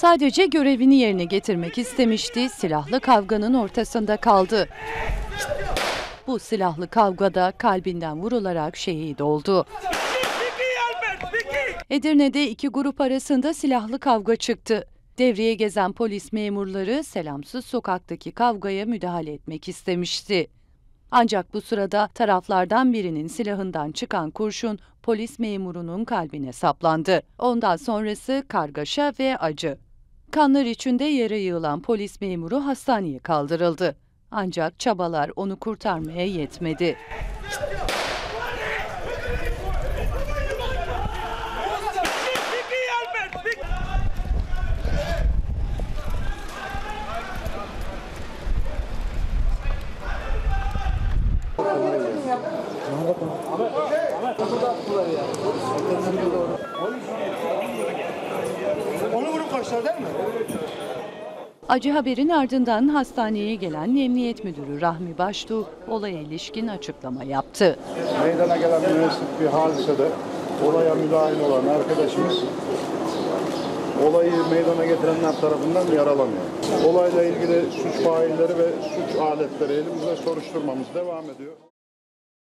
Sadece görevini yerine getirmek istemişti, silahlı kavganın ortasında kaldı. Bu silahlı kavgada kalbinden vurularak şehit oldu. Edirne'de iki grup arasında silahlı kavga çıktı. Devreye gezen polis memurları selamsız sokaktaki kavgaya müdahale etmek istemişti. Ancak bu sırada taraflardan birinin silahından çıkan kurşun polis memurunun kalbine saplandı. Ondan sonrası kargaşa ve acı. Kanlar içinde yere yığılan polis memuru hastaneye kaldırıldı. Ancak çabalar onu kurtarmaya yetmedi. Onu vurup kaçtılar değil mi? Acı haberin ardından hastaneye gelen Emniyet Müdürü Rahmi Baştuğ olaya ilişkin açıklama yaptı. meydana gelen müessif bir hadisede olaya müdahil olan arkadaşımız olayı meydana getirenler tarafından yaralanıyor. Olayla ilgili suç failleri ve suç aletleri elimizde soruşturmamız devam ediyor.